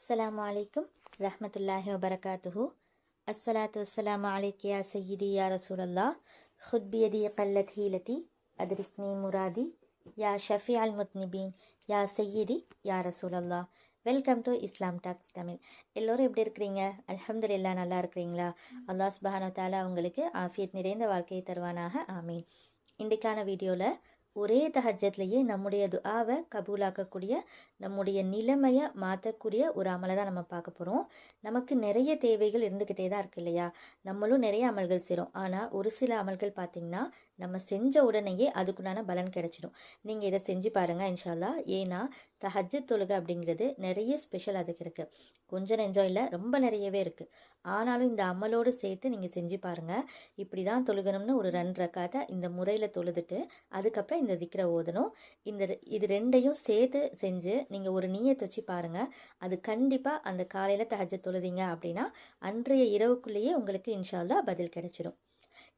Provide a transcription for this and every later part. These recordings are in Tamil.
அஸ்லாம் வலைக்கும் ரஹமத்துல்லாஹி வபரகாத்துஹு அஸ்ஸலாத்து வஸ்ஸலாமு அலைக்கியா சையீதி யா ரசூலல்லா ஹுத்பியதி கல்லத் ஹீலதி அதிரிக்னி முராதி யா ஷஃபி அல் முத்னிபீன் யா சையீதி யா ரசூலல்லா welcome to Islam talks Tamil எல்லோரும் எப்படி இருக்கிறீங்க? அல்ஹம்துலில்லாஹ் நல்லா இருக்கிறீங்களா? அல்லாஹ் சுபஹானு தாலா உங்களுக்கு ஆஃபியத் நிறைந்த வாழ்க்கையை தருவானாக. ஆமீன். இன்றைக்கான வீடியோவில் ஒரே தஹஜத்லேயே நம்முடைய துஆவை கபூலாக்கக்கூடிய நம்முடைய நிலைமையை மாற்றக்கூடிய ஒரு அமலை தான் நம்ம பார்க்க போகிறோம் நமக்கு நிறைய தேவைகள் இருந்துக்கிட்டே தான் இருக்கு இல்லையா? நம்மளும் நிறைய அமல்கள் செய்கிறோம் ஆனால் ஒரு சில அமல்கள் பார்த்திங்கன்னா நம்ம செஞ்ச உடனேயே அதுக்குண்டான பலன் கிடச்சிடும். நீங்கள் இதை செஞ்சு பாருங்கள் இன்ஷால்லா ஏன்னா தஹஜத் தொழுகை அப்படிங்கிறது நிறைய ஸ்பெஷல் அதுக்கு இருக்குது கொஞ்சம் நெஞ்சம் இல்லை ரொம்ப நிறையவே இருக்குது ஆனாலும் இந்த அமலோடு சேர்த்து நீங்கள் செஞ்சு பாருங்கள் இப்படி தான் தொழுகணும்னு ஒரு ரெண்டு ரக்காத்தை இந்த முறையில் தொழுதுட்டு அதுக்கப்புறம் இந்த திக்கிற ஓதணும். இந்த ரெ- இது ரெண்டையும் சேர்த்து செஞ்சு நீங்கள் ஒரு நீயத்தை வச்சு பாருங்கள் அது கண்டிப்பாக அந்த காலையில் தஹஜத் தொழுதிங்க அப்படின்னா அன்றைய இரவுக்குள்ளேயே உங்களுக்கு இன்ஷால்லா பதில் கிடச்சிடும்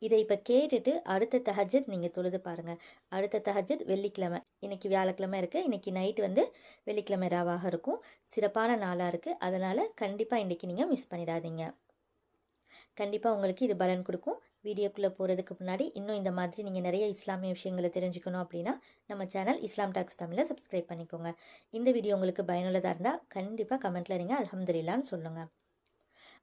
இதை இப்போ கேட்டுட்டு அடுத்த தஹஜத் நீங்கள் தொழுது பாருங்கள் அடுத்த தஹஜத் வெள்ளிக்கிழமை. இன்னைக்கு வியாழக்கிழமை இருக்குது இன்றைக்கி நைட் வந்து வெள்ளிக்கிழமை ராவாக இருக்கும். சிறப்பான நாளாக இருக்குது அதனால் கண்டிப்பாக இன்றைக்கி நீங்கள் மிஸ் பண்ணிடாதீங்க. கண்டிப்பாக உங்களுக்கு இது பலன் கொடுக்கும். வீடியோக்குள்ளே போகிறதுக்கு முன்னாடி இன்னும் இந்த மாதிரி நீங்கள் நிறைய இஸ்லாமிய விஷயங்களை தெரிஞ்சுக்கணும் அப்படின்னா நம்ம சேனல் இஸ்லாம் டாக்ஸ் தமிழை சப்ஸ்கிரைப் பண்ணிக்கோங்க. இந்த வீடியோ உங்களுக்கு பயனுள்ளதாக இருந்தால் கண்டிப்பாக கமெண்ட்டில் நீங்கள் அலமதுல்லான்னு சொல்லுங்கள்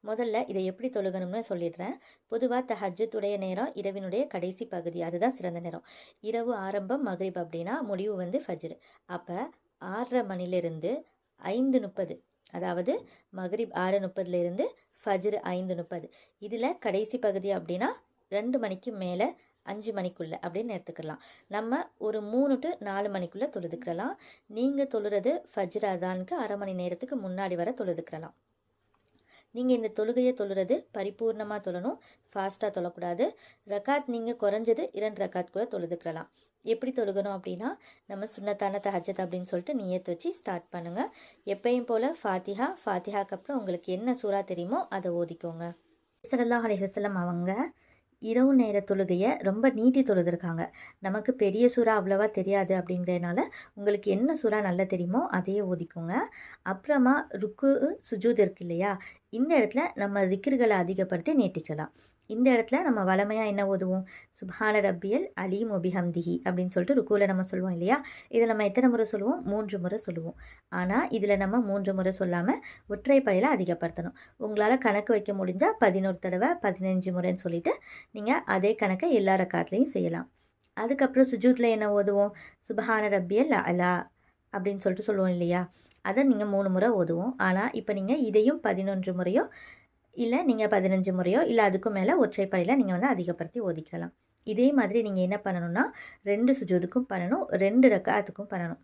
முதல்ல இதை எப்படி தொழுகணும்னு சொல்லிடுறேன். பொதுவாக தஹஜத்துடைய நேரம் இரவினுடைய கடைசி பகுதி அதுதான் சிறந்த நேரம். இரவு ஆரம்பம் மகரிப் அப்படின்னா முடிவு வந்து ஃபஜ்ரு. அப்போ ஆறரை மணிலிருந்து ஐந்து முப்பது அதாவது மகரிப் ஆறு முப்பதுலேருந்து ஃபஜ்ரு ஐந்து முப்பது. இதில் கடைசி பகுதி அப்படின்னா ரெண்டு மணிக்கு மேலே அஞ்சு மணிக்குள்ளே அப்படின்னு எடுத்துக்கலாம். நம்ம ஒரு மூணு டு நாலு மணிக்குள்ளே தொழுதுக்கிறலாம். நீங்கள் தொழுறது ஃபஜ்ர் அதானுக்கு அரை மணி நேரத்துக்கு முன்னாடி வர தொழுதுக்கிறலாம். நீங்கள் இந்த தொழுகையை தொழுறது பரிபூர்ணமாக தொழணும். ஃபாஸ்ட்டாக தொழக்கூடாது. ரக்காத் நீங்கள் குறைஞ்சது இரண்டு ரக்காத் கூட தொழுதுக்கலாம். எப்படி தொழுகணும் அப்படின்னா நம்ம சுண்ணத்தான தஹஜத் அப்படின்னு சொல்லிட்டு நியத்து வச்சு ஸ்டார்ட் பண்ணுங்கள் எப்பயும் போல் ஃபாத்திஹா ஃபாத்திஹாக்கு அப்புறம் உங்களுக்கு என்ன சூறா தெரியுமோ அதை ஓதிக்கோங்க. ஸல்லல்லாஹு அலைஹி வஸல்லம் அவங்க இரவு நேர தொழுகையை ரொம்ப நீட்டி தொழுதுருக்காங்க. நமக்கு பெரிய சுறா அவ்வளவா தெரியாது அப்படிங்கிறதுனால உங்களுக்கு என்ன சூறா நல்லா தெரியுமோ அதையே ஓதிக்கோங்க. அப்புறமா ருக்கு சுஜூத் இருக்கு இல்லையா? இந்த இடத்துல நம்ம திக்கிர்களை அதிகப்படுத்தி நீட்டிக்கலாம். இந்த இடத்துல நம்ம வளமையாக என்ன ஓதுவோம்? சுபான ரப்பியல் அலி ஒபிஹம்திஹி அப்படின்னு சொல்லிட்டு ருக்குவில் நம்ம சொல்லுவோம் இல்லையா? இதை நம்ம எத்தனை முறை சொல்லுவோம்? மூன்று முறை சொல்லுவோம். ஆனால் இதில் நம்ம மூன்று முறை சொல்லாமல் ஒற்றைப்படையில் அதிகப்படுத்தணும். உங்களால் கணக்கு வைக்க முடிஞ்சால் பதினோரு தடவை பதினஞ்சு முறைன்னு சொல்லிவிட்டு நீங்கள் அதே கணக்கை எல்லா ரக்காத்துலேயும் செய்யலாம். அதுக்கப்புறம் சுஜூத்தில் என்ன ஓதுவோம்? சுபஹான ரப்பியல் அலா அப்படின்னு சொல்லிட்டு சொல்லுவோம் இல்லையா? அதை நீங்கள் மூணு முறை ஓதுவோம். ஆனால் இப்போ நீங்கள் இதையும் பதினொன்று முறையோ இல்லை நீங்கள் பதினஞ்சு முறையோ இல்லை அதுக்கும் மேலே ஒற்றைப்படையில் நீங்கள் வந்து அதிகப்படுத்தி ஒதுக்கலாம். இதே மாதிரி நீங்கள் என்ன பண்ணணும்னா ரெண்டு சுஜூதுக்கும் பண்ணணும் ரெண்டு ரக்காத்துக்கும் பண்ணணும்.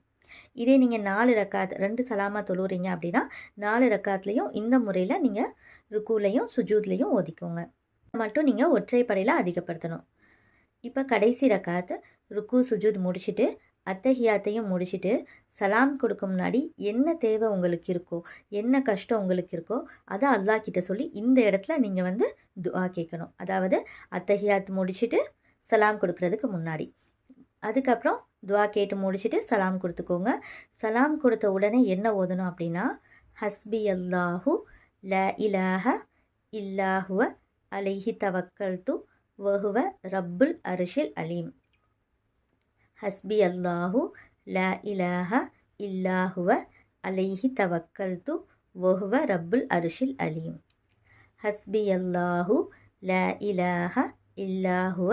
இதே நீங்கள் நாலு ரக்காத் ரெண்டு சலாமா தொழுறீங்க அப்படின்னா நாலு ரக்காத்துலேயும் இந்த முறையில் நீங்கள் ருக்குலையும் சுஜூத்லேயும் ஓதிக்கோங்க மட்டும் நீங்கள் ஒற்றைப்படையில் அதிகப்படுத்தணும். இப்போ கடைசி ரக்காத்து ருக்கு சுஜூத் முடிச்சுட்டு அத்தஹியாத்தையும் முடிச்சுட்டு சலாம் கொடுக்க முன்னாடி என்ன தேவை உங்களுக்கு இருக்கோ என்ன கஷ்டம் உங்களுக்கு இருக்கோ அதை அல்லாஹ் கிட்ட சொல்லி இந்த இடத்துல நீங்கள் வந்து துவா கேட்கணும். அதாவது அத்தஹியாத் முடிச்சுட்டு சலாம் கொடுக்கறதுக்கு முன்னாடி. அதுக்கப்புறம் துவா கேட்டு முடிச்சுட்டு சலாம் கொடுத்துக்கோங்க. சலாம் கொடுத்த உடனே என்ன ஓதணும் அப்படின்னா ஹஸ்பி அல்லாஹு ல இலாஹ இல்லாஹுவ அலைஹி தவக்கல்து வஹுவ ரப்புல் அரிஷில் அலீம். ஹஸ்பி அல்லாஹு ல இலாஹ இல்லாஹுவ அலைஹி தவக்கல் து ஒஹுவ ரப்புல் அருஷில் அலீம். ஹஸ்பி அல்லாஹு ல இலாஹ இல்லாஹுவ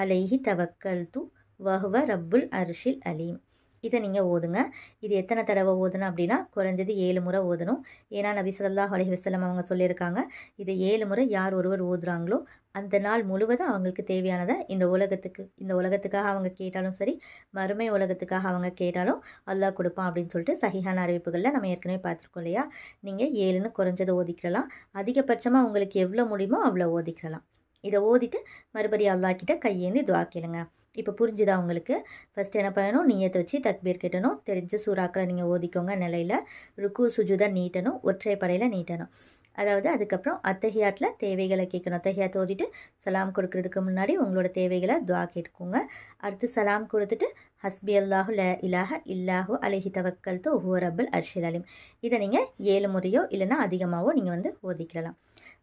அலைஹி தவக்கல் து வஹுவ ரப்புல் அரிஷில் அலீம். இதை நீங்கள் ஓதுங்க. இது எத்தனை தடவை ஓதணும் அப்படின்னா குறைஞ்சது ஏழு முறை ஓதணும். ஏன்னா நபி ஸல்லல்லாஹு அலைஹி அவங்க சொல்லியிருக்காங்க இதை ஏழு முறை யார் ஒருவர் ஓதுறாங்களோ அந்த நாள் முழுவதும் அவங்களுக்கு தேவையானதை இந்த உலகத்துக்கு இந்த உலகத்துக்காக அவங்க கேட்டாலும் சரி மறுமை உலகத்துக்காக அவங்க கேட்டாலும் அல்லாஹ் கொடுப்பான் அப்படின்னு சொல்லிட்டு சகிஹான அறிவிப்புகளில் நம்ம ஏற்கனவே பார்த்துருக்கோம் இல்லையா? நீங்கள் ஏழுன்னு குறைஞ்சதை ஓதிக்கிறலாம் அதிகபட்சமாக உங்களுக்கு எவ்வளோ முடியுமோ அவ்வளோ ஓதிக்கிறலாம் இதை ஓதிட்டு மறுபடியும் அல்லாக்கிட்ட கையேந்தி துவா கேளுங்க. இப்போ புரிஞ்சுதா உங்களுக்கு? ஃபஸ்ட் என்ன பண்ணணும்? நீயத்தை வச்சு தக்பீர் கட்டணும். தெரிஞ்ச சூறாக்களை நீங்கள் ஓதிக்கோங்க. நிலையில் ருக்கு சுஜுதா நீட்டணும். ஒற்றைப்படையில் நீட்டணும். அதாவது அதுக்கப்புறம் அத்தஹியாத்தில் தேவைகளை கேட்கணும். அத்தஹியாத் ஓதிட்டு சலாம் கொடுக்கறதுக்கு முன்னாடி உங்களோட தேவைகளை துவா கேட்டுக்கோங்க. அடுத்து சலாம் கொடுத்துட்டு ஹஸ்பி அல்லாஹு ல இலாஹ இல்லாஹு அலஹி தவக்கல் தோ ஹூ ரபுல் அர்ஷில் அலிம். இதை நீங்கள் ஏழு முறையோ இல்லைன்னா அதிகமாகவோ நீங்கள் வந்து ஓதிக்கலாம்.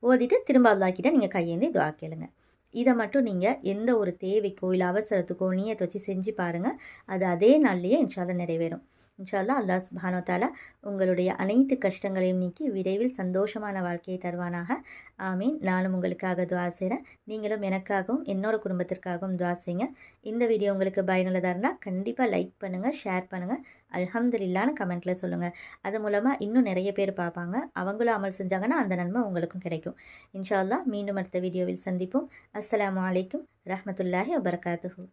ஓதிட்டு திரும்ப அல்லாக்கிட்ட நீங்கள் கையேந்தி துவா கேளுங்க. இதை மட்டும் நீங்கள் எந்த ஒரு தேவைக்கோ இல்லை அவசரத்துக்கோ நீயத்தை வச்சு செஞ்சு பாருங்கள் அது அதே நாள்லேயே இன்ஷால்லா நிறைவேறும். இன்ஷால்லா அல்லாஹ் சுபானோ தாலா உங்களுடைய அனைத்து கஷ்டங்களையும் நீக்கி விரைவில் சந்தோஷமான வாழ்க்கையை தருவானாக. ஆமீன். நானும் உங்களுக்காக துவா செய்கிறேன் நீங்களும் எனக்காகவும் என்னோடய குடும்பத்திற்காகவும் துவா செய்யுங்க. இந்த வீடியோ உங்களுக்கு பயனுள்ளதாக இருந்தால் கண்டிப்பாக லைக் பண்ணுங்கள் ஷேர் பண்ணுங்கள் அல்ஹம்துலில்லான்னு கமெண்ட்டில் சொல்லுங்கள் அது மூலமாக இன்னும் நிறைய பேர் பார்ப்பாங்க. அவங்களும் அமல் செஞ்சாங்கன்னா அந்த நன்மை உங்களுக்கும் கிடைக்கும். இன்ஷா மீண்டும் அடுத்த வீடியோவில் சந்திப்போம். அஸ்லாம் அலைக்கும் ரஹமத்துல்லாஹி வபரகாத்துஹூ.